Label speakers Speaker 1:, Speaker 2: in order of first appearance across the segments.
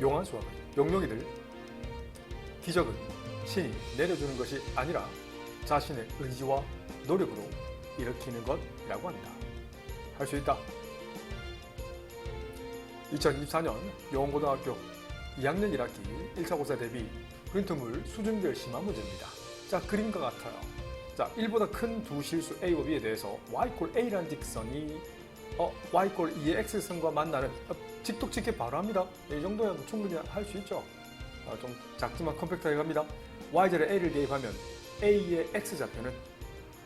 Speaker 1: 용한 수학은 용용이들 기적은 신이 내려주는 것이 아니라 자신의 의지와 노력으로 일으키는 것이라고 한다. 할 수 있다. 2024년 영원고등학교 2학년 1학기 1차 고사 대비 그린트물 수준별 심화 문제입니다. 자, 그림과 같아요. 자, 1보다 큰 두 실수 A와 B에 대해서 Y꼴 A라는 직선이 어, Y꼴 2의 X선과 만나는 어, 직독직계 바로 합니다. 이 정도면 충분히 할 수 있죠. 어, 좀 작지만 컴팩트하게 갑니다. Y절에 A를 대입하면 A의 X좌표는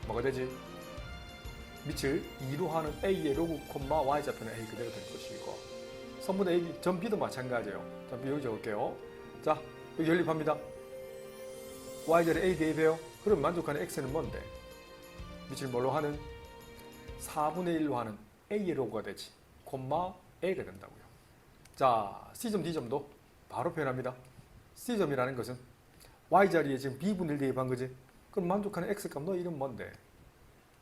Speaker 1: 뭐가 되지? 밑을 2로 하는 A의 로그 콤마 Y좌표는 A 그대로 될 것이고 선분 AB, 전 B도 마찬가지예요. 전 B 여기 적을게요. 자, 여기 연립합니다. Y절에 A 대입해요. 그럼 만족하는 X는 뭔데? 밑을 뭘로 하는? 4분의 1로 하는 A의 로그가 되지. 콤마 A가 된다고요. 자, C점, D점도 바로 표현합니다. C점이라는 것은 Y자리에 지금 B분의 1 대입한 거지. 그럼 만족하는 X값 너 이름 뭔데?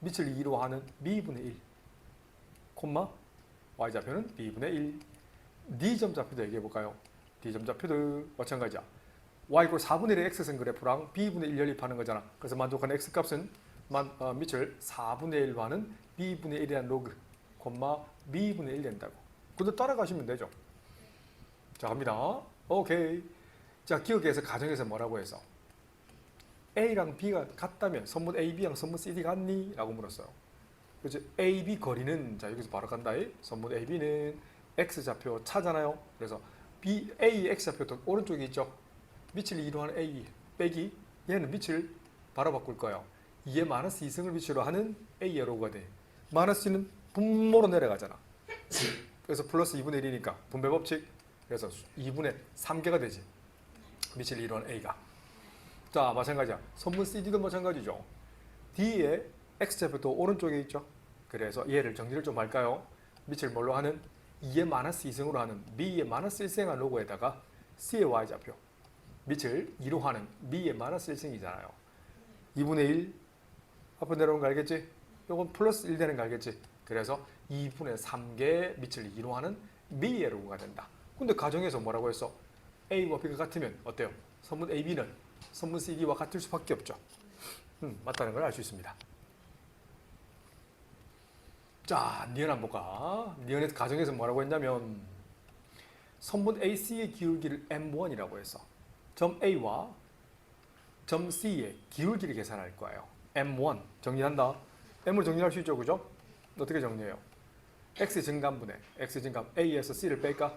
Speaker 1: 밑을 2로 하는 B분의 1. 콤마 Y좌표는 B분의 1. D점 좌표도 얘기해 볼까요? D점 좌표도 마찬가지야. Y 이꼴 4분의 1의 X선 그래프랑 B분의 1 연립하는 거잖아. 그래서 만족하는 X값은 만, 어, 밑을 4분의 1로 하는 B분의 1이라는 로그, 콤마 B분의 1 된다고. 그대로 따라가시면 되죠. 자, 갑니다. 오케이. 자, 기억에서 가정에서 뭐라고 해서 A랑 B가 같다면 선분 AB랑 선분 CD 같니? 라고 물었어요. 그래서 AB 거리는 자 여기서 바로 간다. 선분 AB는 X좌표 차잖아요. 그래서 B, A X좌표 오른쪽에 있죠. 밑을 2로 하는 A 빼기 얘는 밑을 바로 바꿀 거예요. 2의 마이너스 2승을 밑으로 하는 A의 로그가 돼. 마이너스 는 분모로 내려가잖아. 그래서 플러스 2분의 1이니까 분배 법칙. 그래서 2분의 3개가 되지. 2로 하는 A가. 자, 마찬가지야. 선분 CD도 마찬가지죠. D의 X좌표도 오른쪽에 있죠. 그래서 얘를 정리를 좀 할까요? 밑을 뭘로 하는 2의 마이너스 2승으로 하는 B의 마이너스 1승한 로고에다가 C의 Y좌표. 밑을 2로 하는 B의 마이너스 1승이잖아요. 2분의 1 앞으로 내려오는 거 알겠지? 이건 플러스 1 되는 거 알겠지? 그래서 2분의 3개 밑을 2로 하는 B의 로고가 된다. 근데 가정에서 뭐라고 했어? A와 B가 같으면 어때요? 선분 AB는 선분 CD와 같을 수밖에 없죠. 음, 맞다는 걸 알 수 있습니다. 자, 니은 한번 볼까? 니은의 가정에서 뭐라고 했냐면 선분 AC의 기울기를 M1이라고 해서 점 A와 점 C의 기울기를 계산할 거예요. M1 정리한다. M을 정리할 수 있죠, 그죠? 어떻게 정리해요? X 증감분의 X 증감 A에서 C를 뺄까?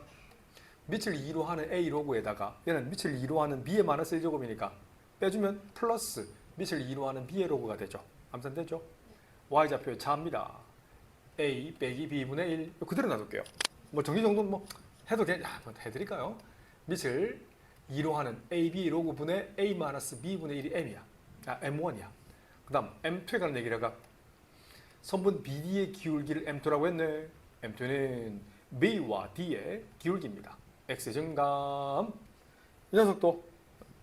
Speaker 1: 밑을 2로 하는 A 로그에다가 얘는 밑을 2로 하는 B의 마이너스 1제곱이니까 빼주면 플러스 밑을 2로 하는 B의 로그가 되죠. 암산되죠? Y좌표의 차입니다. A 빼기 B분의 1 그대로 놔둘게요. 뭐 정리 정도는 뭐 해도 그냥 야, 뭐 해드릴까요? 밑을 2로 하는 AB 로그 분의 A 마이너스 B분의 1이 M이야. 아, M1이야. 그 다음 M2에 관한 얘기를 가 선분 BD의 기울기를 M2라고 했네. M2는 B와 D의 기울기입니다. X 증감. 이 녀석도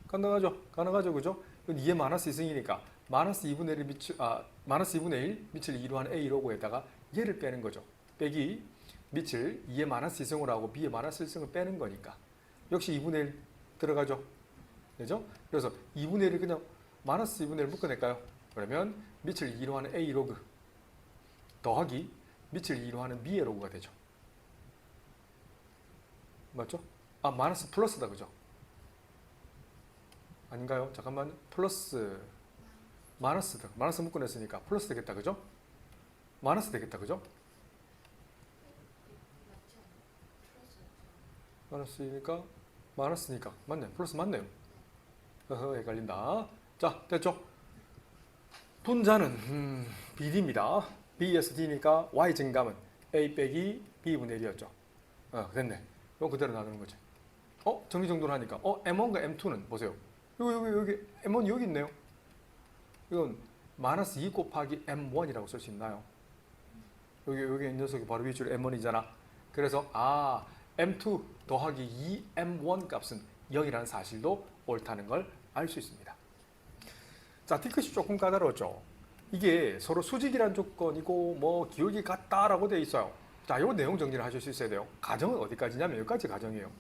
Speaker 1: 가능하죠? 가능하죠, 그죠? 이건 2의 마이너스 2승이니까 마이너스 2분의 1을 미치, 아, 마이너스 2분의 1 밑을 2로 하는 A 로고에다가 얘를 빼는 거죠. 빼기 밑을 2의 마이너스 2승으로 하고 B의 마이너스 1승을 빼는 거니까 역시 2분의 1 들어가죠. 그죠? 그래서 2분의 1을 그냥 마이너스 2분의 1 묶어낼까요? 그러면 밑을 2로 하는 A 로그 더하기 밑을 2로 하는 B의 로그가 되죠. 맞죠? 아 마이너스 플러스다 그죠? 아닌가요? 잠깐만 플러스 마이너스다 마이너스 묶어냈으니까 플러스 되겠다 그죠? 마이너스 되겠다 그죠? 마이너스니까 마이너스니까 맞네 플러스 맞네요. 어허 헷갈린다. 자 됐죠? 분자는 음, BD입니다. B에서 D니까 Y 증감은 A 빼기 B분의 1이었죠. 어, 됐네. 이거 그대로 나누는 거지. 어? 정리정돈을 하니까 어? M1과 M2는 보세요. 여기 여기 여기 M1이 여기 있네요. 이건 마이너스 2 곱하기 M1이라고 쓸 수 있나요? 여기 여기 이 녀석이 바로 위줄 M1이잖아. 그래서 아 M2 더하기 2M1 값은 0이라는 사실도 옳다는 걸 알 수 있습니다. 자, 디크시 조금 까다로웠죠. 이게 서로 수직이란 조건이고 뭐 기울기 같다라고 돼 있어요. 자, 요 내용 정리를 하실 수 있어야 돼요. 가정은 어디까지냐면 여기까지 가정이에요.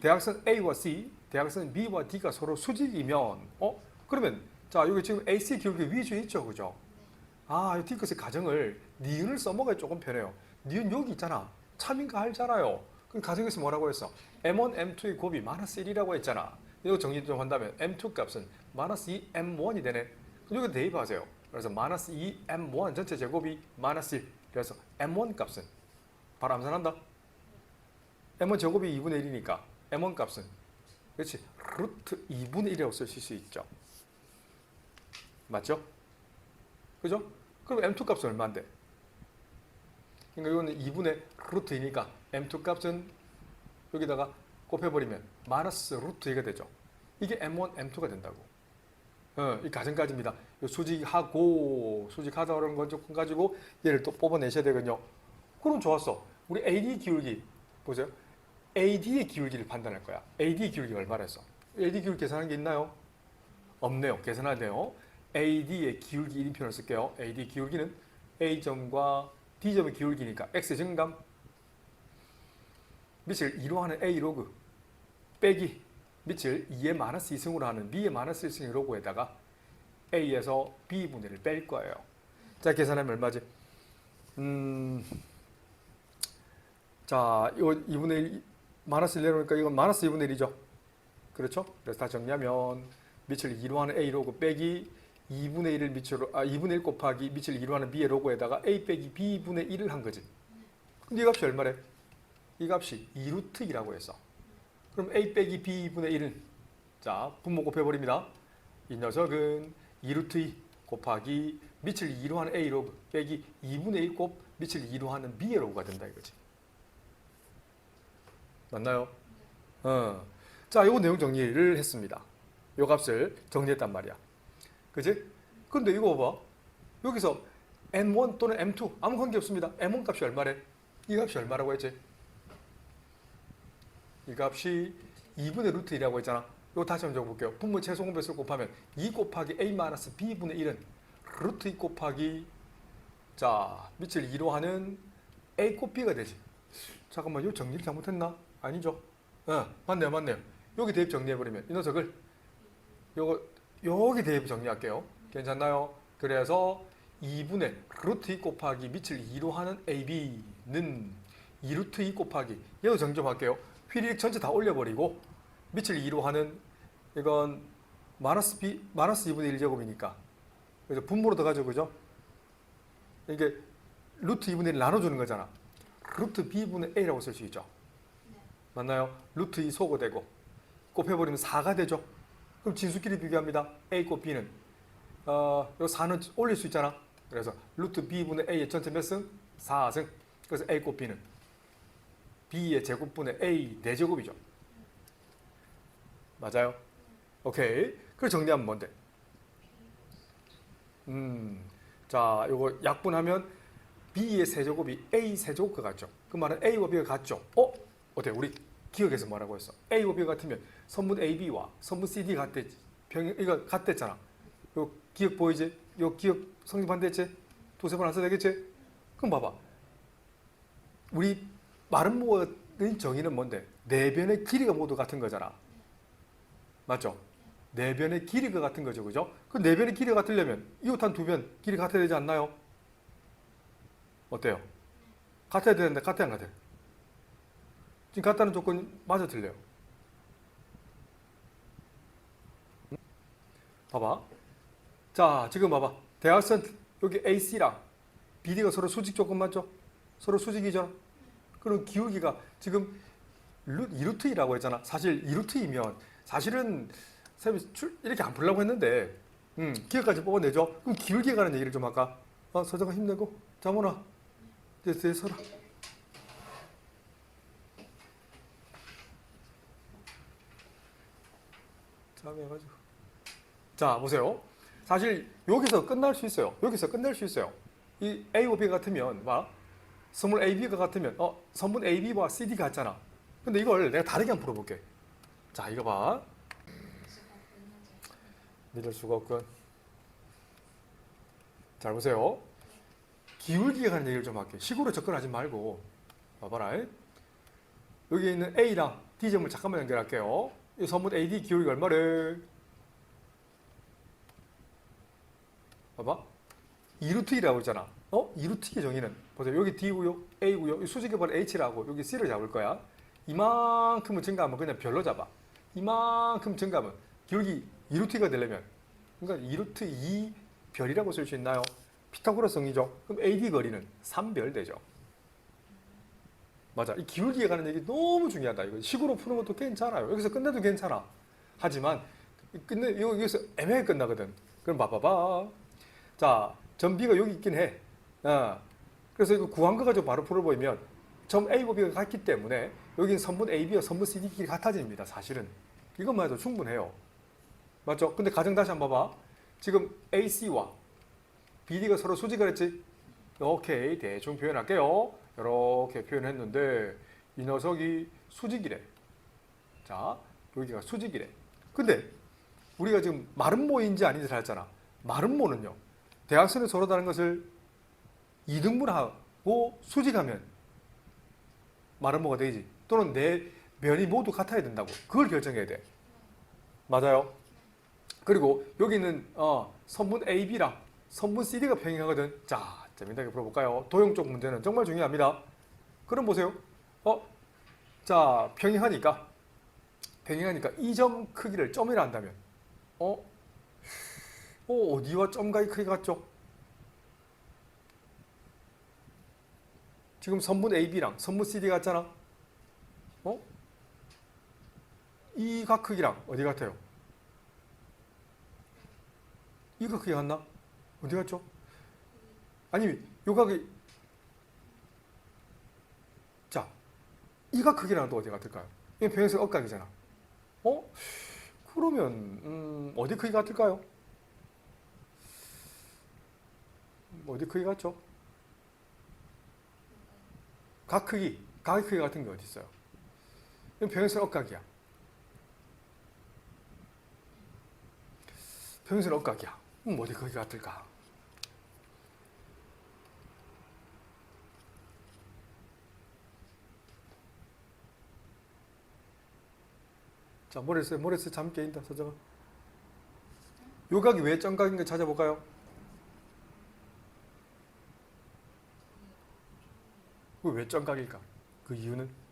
Speaker 1: 대각선 A와 C, 대각선 B와 D가 서로 수직이면 어 그러면 자 여기 지금 AC 기울기 위주에 있죠, 그죠? 아, 이 디귿의 가정을 니은을 써먹어야 조금 편해요. 니은 여기 있잖아. 참인가 알잖아요. 그럼 가정에서 뭐라고 했어? M1, M2의 곱이 마이너스 1이라고 했잖아. 이거 정리 좀 한다면 M2 값은 마이너스 2 M1이 되네. 여기 대입하세요. 그래서 마이너스 2 M1 전체 제곱이 마이너스 1. 그래서 M1 값은 바로 암산한다. M1 제곱이 2분의 1이니까 M1 값은 그렇지 루트 2분의 1이라고 쓰실 수 있죠. 맞죠? 그죠? 그럼 M2 값은 얼마인데? 그러니까 이거는 2분의 루트이니까 M2 값은 여기다가 곱해버리면 마이너스 루트 2가 되죠. 이게 M1, M2가 된다고. 어, 이 가정까지입니다. 이 수직하고 수직하다는 건 조금 가지고 얘를 또 뽑아내셔야 되거든요. 그럼 좋았어. 우리 AD 기울기 보세요. AD의 기울기를 판단할 거야. AD 기울기 얼마나 했어? AD 기울기 계산한 게 있나요? 없네요. 계산할 때요. AD의 기울기 1인표를 쓸게요. AD 기울기는 A점과 D점의 기울기니까 X의 증감 밑을 2로 하는 A 로그 빼기 밑을 2의 마이너스 2승으로 하는 B의 마이너스 1승의 로그에다가 A에서 B분의 1을 뺄 거예요. 자, 계산하면 얼마지? 음, 자, 이거 2분의 1, 마이너스 1 내려오니까 이건 마이너스 2분의 1이죠. 그렇죠? 그래서 다 정리하면 밑을 2로 하는 A 로그 빼기 2분의 1을 밑으로 아 2분의 1 곱하기 밑을 2로 하는 B의 로그에다가 A 빼기 B분의 1을 한 거지. 근데 이 값이 얼마래? 이 값이 2루트 2라고 했어. 그럼 A 빼기 B분의 1은 자 분모 곱해버립니다. 이 녀석은 2루트 2 곱하기 밑을 2로 하는 A 로그 빼기 2분의 1 곱 밑을 2로 하는 B의 로그가 된다 이거지. 맞나요? 어. 자, 요거 내용 정리를 했습니다. 요 값을 정리했단 말이야. 그지? 근데 이거 봐봐. 여기서 M1 또는 M2 아무 관계 없습니다. M1 값이 얼마래? 이 값이 얼마라고 했지? 이 값이 2분의 루트 1이라고 했잖아. 이거 다시 한번 적어볼게요. 분모 최소 공배수를 곱하면 2 곱하기 A 마이너스 B분의 1은 루트 2 곱하기 자 밑을 2로 하는 A 곱 B가 되지. 잠깐만 이거 정리를 잘못했나? 아니죠. 어, 맞네요, 맞네요. 여기 대입 정리해버리면 이 녀석을 요거 여기 대입 정리할게요. 괜찮나요? 그래서 2분의 루트 2 곱하기 밑을 2로 하는 AB는 2루트 2 곱하기 얘도 정점할게요. 휘리릭 전체 다 올려버리고 밑을 2로 하는 이건 마이너스 B 마이너스 2분의 1제곱이니까 그래서 분모로 들어가죠, 그죠? 이게 루트 2분의 1 나눠주는 거잖아. 루트 B분의 A라고 쓸 수 있죠. 맞나요? 루트 2 소거되고 곱해버리면 4가 되죠. 그럼 진수끼리 비교합니다. A 곱 B는 어, 요 4는 올릴 수 있잖아. 그래서 루트 B분의 A의 전체 몇 승? 4승. 그래서 A 곱 B는 B의 제곱분의 A 4제곱이죠. 맞아요? 오케이. 그래서 정리하면 뭔데? 음, 자, 요거 약분하면 B의 세제곱이 A 세제곱과 같죠. 그 말은 A와 B가 같죠. 어? 어때? 우리 기억에서 뭐라고 했어? A와 B가 같으면 선분 AB와 선분 CD 같댔지. 병 이거 같댔잖아. 요 기억 보이지? 요 기억 성립 반대했지? 두세 번 안 써도 되겠지? 그럼 봐봐. 우리 마른 모의 정의는 뭔데? 네 변의 길이가 모두 같은 거잖아. 맞죠? 네 변의 길이가 같은 거죠. 그죠? 그네 변의 길이가 같으려면 이웃한 두 변 길이 같아야 되지 않나요? 어때요? 같아야 되는데 같아야 안 같아요? 지금 같다는 조건이 맞아 틀려요. 봐봐. 자, 지금 봐봐. 대각선 여기 AC랑 BD가 서로 수직 조건 맞죠? 서로 수직이죠? 그럼 기울기가 지금 루, 2루트 2라고 했잖아. 사실 2루트 2면 사실은 쌤이 출, 이렇게 안 풀려고 했는데 음, 기억까지 뽑아내죠. 그럼 기울기에 관한 얘기를 좀 할까? 어, 서정아 힘내고 자모나 이제 뒤에 서라. 잠해가지고 자 보세요. 사실 여기서 끝날 수 있어요. 여기서 끝낼 수 있어요. 이 A와 B 같으면 막 선물 AB가 같으면 어 선분 AB와 CD가 같잖아. 근데 이걸 내가 다르게 한번 풀어볼게. 자 이거 봐. 믿을 수가 없군. 잘 보세요. 기울기에 관한 얘기를 좀 할게. 식으로 접근하지 말고 봐봐라. 여기 있는 A랑 D점을 잠깐만 연결할게요. 이 선분 AD 기울기 얼마래? 봐봐. 2루트 2라고 했잖아. 어? 2루트 2의 정의는 보세요. 여기 D고요. A고요. 이 수직의 번 H라고 여기 C를 잡을 거야. 이만큼은 증가하면 그냥 별로 잡아. 이만큼 증가하면 기울기 2루트 2가 되려면 그러니까 2루트 2 별이라고 쓸 수 있나요? 피타고라스 정의죠. 그럼 AD 거리는 3별 되죠. 맞아. 이 기울기에 관한 얘기 너무 중요하다. 이거 식으로 푸는 것도 괜찮아요. 여기서 끝내도 괜찮아. 하지만 끝내 여기서 애매하게 끝나거든. 그럼 봐봐봐. 자, 점 B가 여기 있긴 해. 어. 그래서 이거 구한 거 가지고 바로 풀어보면 점 A와 B가 같기 때문에 여기는 선분 AB와 선분 CD 길이 같아집니다. 사실은. 이것만 해도 충분해요. 맞죠? 근데 가정 다시 한번 봐봐. 지금 AC와 BD가 서로 수직을 했지? 오케이. 대충 표현할게요. 이렇게 표현했는데 이 녀석이 수직이래. 자, 여기가 수직이래. 근데 우리가 지금 마름모인지 아닌지 했잖아. 마름모는요. 대각선이 서로 다른 것을 이등분하고 수직하면 마름모가 되지. 또는 내 면이 모두 같아야 된다고. 그걸 결정해야 돼. 맞아요. 그리고 여기는 어, 선분 AB랑 선분 CD가 평행하거든. 자, 재밌게 풀어볼까요? 도형 쪽 문제는 정말 중요합니다. 그럼 보세요. 어, 자, 평행하니까 평행하니까 이 점 크기를 점이라 한다면, 어, 어 어디와 점과의 크기가 같죠? 지금 선분 AB랑 선분 CD 같잖아. 어? 이각 크기랑 어디 같아요? 이각 크기 같나? 어디 갔죠? 아니 요 각이 자, 이각 크기랑 또 어디 같을까요? 이 평행선 억각이잖아. 어? 그러면 음, 어디 크기 같을까요? 어디 크기 같죠? 각 크기, 각의 크기 같은 게 어디 있어요? 평행선 억각이야. 평행선 억각이야. 그럼 어디 크기 같을까? 자, 머릿속에, 머릿속에 잠 깨인다, 서정아. 요 각이 왜 정각인 가 찾아볼까요? 왜 정각일까? 그 이유는?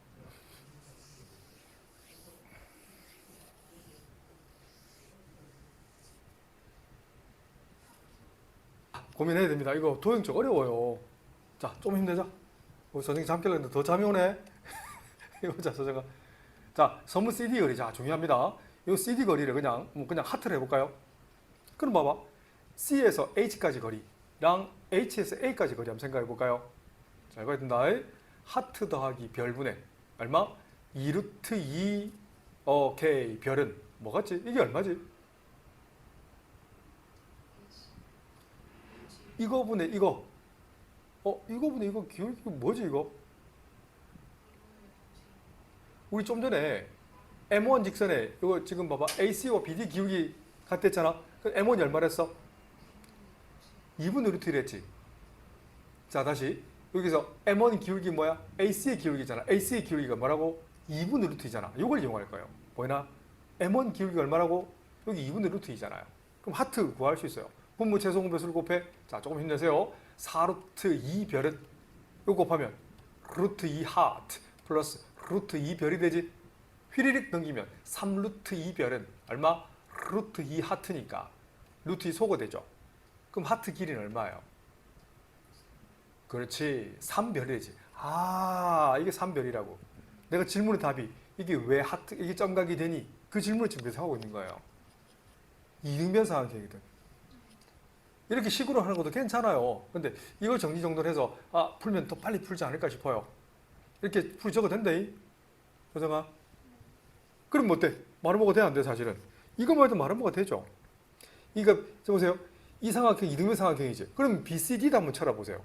Speaker 1: 고민해야 됩니다. 이거 도형적 어려워요. 자, 좀 힘내자. 우리 선생님 잠 깨려는데 더 잠이 오네. 이거 자, 서정아. 자, 선물 CD 거리. 자, 중요합니다. 이 CD 거리를 그냥, 뭐 그냥 하트를 해볼까요? 그럼 봐봐. C에서 H까지 거리랑 H에서 A까지 거리 한번 생각해 볼까요? 자, 이거 된다. 하트 더하기 별분의 얼마? 2루트 2 오케이 별은 뭐 같지? 이게 얼마지? 이거 분의 이거 어 이거 분의 이거 기울기 뭐지 이거? 우리 좀 전에 M1 직선에 이거 지금 봐봐 AC와 BD 기울기 같았잖아 그 M1이 얼마랬어? 2분의 루트 1했지 자 다시 여기서 M1 기울기 뭐야? AC의 기울기잖아 AC의 기울기가 뭐라고? 2분의 루트 2잖아 이걸 이용할 거예요 보이나? M1 기울기가 얼마라고? 여기 2분의 루트 2잖아요 그럼 하트 구할 수 있어요 분모 최소 공배수를 곱해 자 조금 힘내세요 4루트 2별은 이거 곱하면 루트 2 하트 플러스 루트 2별이 되지 휘리릭 넘기면 3루트 2별은 얼마? 루트 2 하트니까 루트 2 소거 되죠 그럼 하트 길이는 얼마예요? 그렇지 3별이 되지 아 이게 3별이라고 내가 질문의 답이 이게 왜 하트 이게 점각이 되니 그 질문을 지금 계속 하고 있는 거예요 이등변 삼각형이거든 이렇게 식으로 하는 것도 괜찮아요. 근데 이걸 정리정돈해서 아 풀면 더 빨리 풀지 않을까 싶어요. 이렇게 풀 적어도 된대. 효정아. 그럼 뭐 어때? 마름모가 돼안 돼? 사실은. 이거만 해도 마름모가 되죠. 저 보세요. 이 삼각형 이등변 삼각형이지. 그럼 BCD도 한번 찾아보세요.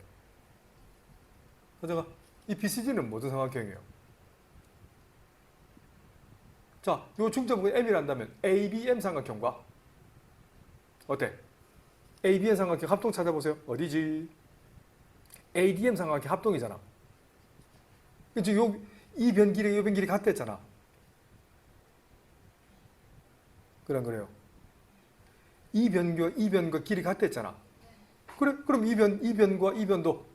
Speaker 1: 효정아. 이 BCD는 무슨 삼각형이에요? 자, 요 중점은 M이란다면 ABM 삼각형과 어때? ABM 삼각형 합동 찾아보세요. 어디지? ADM 삼각형 합동이잖아. 그치? 요, 이변 길이 이변 길이 같댔잖아. 그래 안 그래요? 이 변과 이 변과 길이 같댔잖아. 그래 그럼 이 변 이 변과 이 변도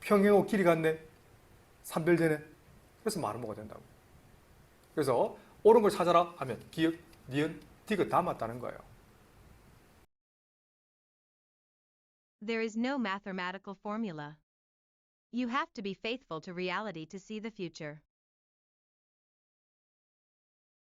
Speaker 1: 평행하고 길이 같네. 삼별되네. 그래서 뭐가 된다고. 그래서 옳은 걸 찾아라 하면 기역, 니은, 디귿 다 맞다는 거예요.
Speaker 2: There is no mathematical formula. You have to be faithful to reality to see the future.